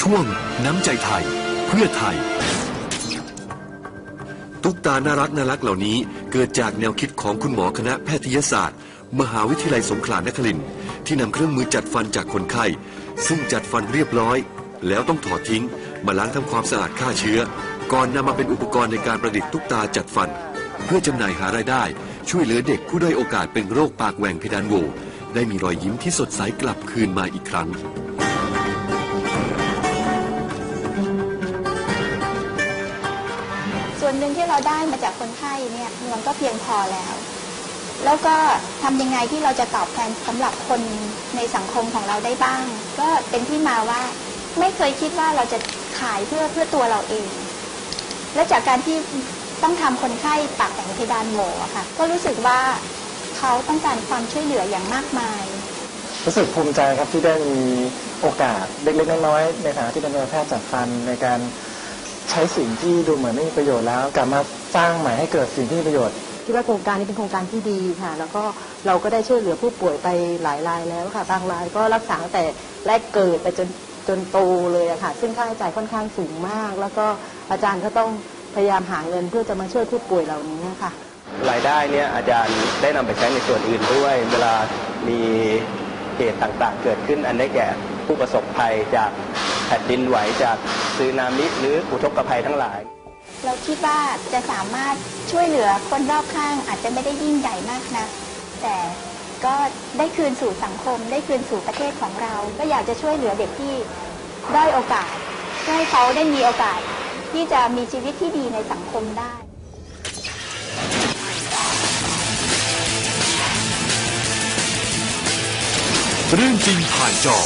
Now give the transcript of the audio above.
ช่วงน้ำใจไทย เพื่อไทย ตุ๊กตาน่ารักน่ารักเหล่านี้ เกิดจากแนวคิดของคุณหมอคณะแพทยศาสตร์ มหาวิทยาลัยสงขลานครินทร์ที่นำเครื่องมือจัดฟันจากคนไข้ ซึ่งจัดฟันเรียบร้อย แล้วต้องถอดทิ้ง มาล้างทำความสะอาดฆ่าเชื้อ ก่อนนำมาเป็นอุปกรณ์ในการประดิษฐ์ตุ๊กตาจัดฟัน เพื่อจำหน่ายหารายได้ ช่วยเหลือเด็กผู้ด้อยโอกาสเป็นโรคปากแหว่งเพดานโหวได้มีรอยยิ้มที่สดใสกลับคืนมาอีกครั้ง วนหนึ่งที่เราได้มาจากคนไข้เนี่ยมันก็เพียงพอแล้ว แล้วก็ทำยังไงที่เราจะตอบแทนสำหรับคนในสังคมของเราได้บ้าง ก็เป็นที่มาว่าไม่เคยคิดว่าเราจะขายเพื่อเพื่อตัวเราเอง และจากการที่ต้องทำคนไข้ปากแหว่งเพดานโหวอะค่ะ ก็รู้สึกว่าเขาต้องการความช่วยเหลืออย่างมากมาย รู้สึกภูมิใจครับที่ได้มีโอกาสเล็กๆน้อยๆในฐานะที่เป็นแพทย์จัดฟันในการ ใช้สิ่งที่ดูเหมือนไม่มีประโยชน์แล้ว กลับมาสร้างใหม่ให้เกิดสิ่งที่มีประโยชน์คิดว่าโครงการนี้เป็นโครงการที่ดีค่ะ แล้วก็เราก็ได้ช่วยเหลือผู้ป่วยไปหลายรายแล้วค่ะบางรายก็รักษาตั้งแต่แรกเกิดไปจนจนโตเลยอะค่ะ ซึ่งค่าใช้จ่ายค่อนข้างสูงมาก แล้วก็อาจารย์ก็ต้องพยายามหาเงินเพื่อจะมาช่วยผู้ป่วยเหล่านี้ค่ะ รายได้เนี่ยอาจารย์ได้นำไปใช้ในส่วนอื่นด้วย เวลามีเหตุต่างๆ เกิดขึ้นอันได้แก่ผู้ประสบภัยจากแผ่นดินไหวจาก ซึนามิหรืออุทกภัยทั้งหลาย เราคิดว่าจะสามารถช่วยเหลือคนรอบข้างอาจจะไม่ได้ยิ่งใหญ่มากนะแต่ก็ได้คืนสู่สังคม ได้คืนสู่ประเทศของเรา ก็อยากจะช่วยเหลือเด็กที่ได้อยโอกาสเพื่อให้เขาได้มีโอกาส ที่จะมีชีวิตที่ดีในสังคมได้เรื่องจริงผ่านจอ